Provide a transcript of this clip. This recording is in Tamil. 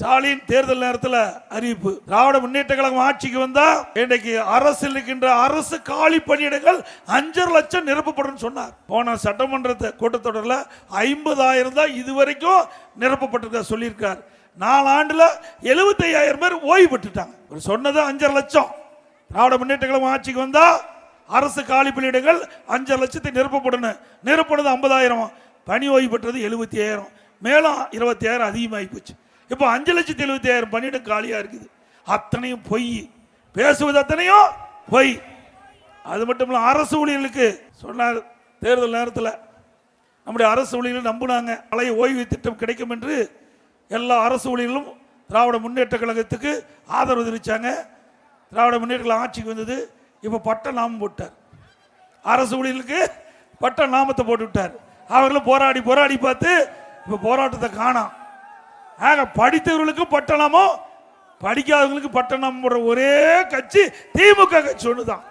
ஸ்டாலின் தேர்தல் நேரத்தில் அறிவிப்பு. திராவிட முன்னேற்ற கழகம் ஆட்சிக்கு வந்தா இன்றைக்கு அரசில் இருக்கின்ற அரசு காலி பணியிடங்கள் அஞ்சரை லட்சம் நிரப்பப்படும் சொன்னார். போன சட்டமன்ற கூட்டத்தொடரில் ஐம்பதாயிரம் தான் இதுவரைக்கும் நிரப்பப்பட்டிருக்க சொல்லியிருக்கார். நாலு ஆண்டுல எழுபத்தையாயிரம் பேர் ஓய்வு பெற்றுட்டாங்க. அவர் சொன்னது அஞ்சரை லட்சம். திராவிட முன்னேற்ற கழகம் ஆட்சிக்கு வந்தா அரசு காலி பணியிடங்கள் அஞ்சரை லட்சத்தை நிரப்பப்படணும். நிரப்பனது ஐம்பதாயிரம்? பணி ஓய்வு பெற்றது எழுபத்தி ஐயாயிரம் மேலும் இருபத்தி ஆயிரம் அதிகமாகி போச்சு. இப்போ அஞ்சு லட்சத்தி எழுபத்தி ஆயிரம் பணியிடம் காலியாக இருக்குது. அத்தனையும் பொய். பேசுவது அத்தனையும் பொய். அது மட்டும் இல்லை அரசு ஊழியர்களுக்கு சொன்னார் தேர்தல் நேரத்தில். நம்முடைய அரசு ஊழியர்கள் நம்பினாங்க. பழைய ஓய்வு திட்டம் கிடைக்கும் என்று எல்லா அரசு ஊழியர்களும் திராவிட முன்னேற்ற கழகத்துக்கு ஆதரவு தெரிவிச்சாங்க. திராவிட முன்னேற்ற கழகம் ஆட்சிக்கு வந்தது. இப்போ பட்ட நாமம் போட்டார். அரசு ஊழியர்களுக்கு பட்ட நாமத்தை போட்டு விட்டார். அவர்களும் போராடி போராடி பார்த்து இப்போ போராட்டத்தை காணாம். ஆக படித்தவர்களுக்கு பட்டணமோ படிக்காதவங்களுக்கு பட்டணம் ஒரே கட்சி திமுக கட்சி ஒன்று தான்.